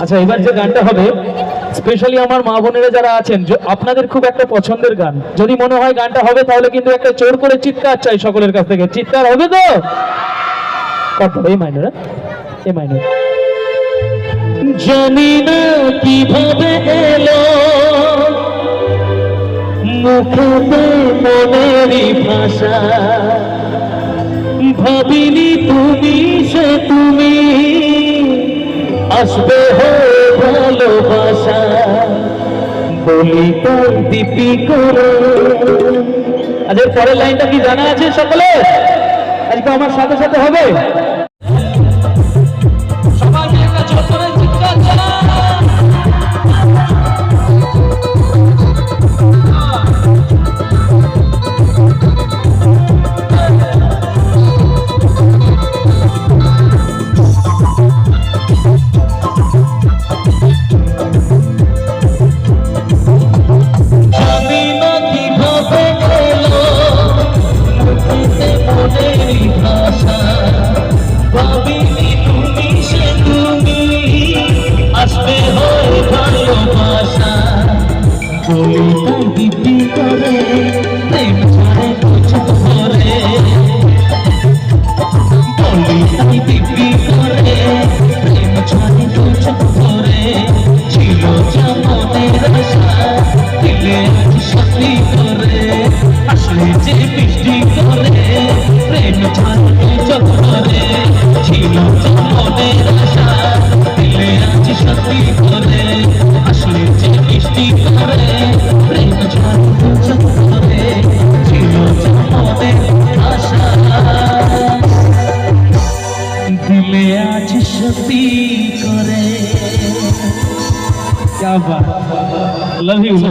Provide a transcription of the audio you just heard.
আচ্ছা এবার যে গানটা হবে স্পেশালি আমার মা বোনেরা যারা আছেন আপনাদের খুব একটা পছন্দের গান। যদি মনে হয় গানটা হবে, তাহলে কিন্তু একটা চোর করে চিৎকার চাই সকলের কাছ থেকে। চিৎকার হবে তো? কত এ মাইনর এ মাইনর জানি না কীভাবে এলো। ভাষা। ভাবিনি তুমি সে তুমি। আসবে হো ভালোবাসা। বলি তোর দীপি করো। পরের লাইনটা কি জানা আছে সকলের? এটা আমার সাথে সাথে হবে। Hey আসবে হয় ভালোবাসা কবিতা গীতি করে क्या बात लव यू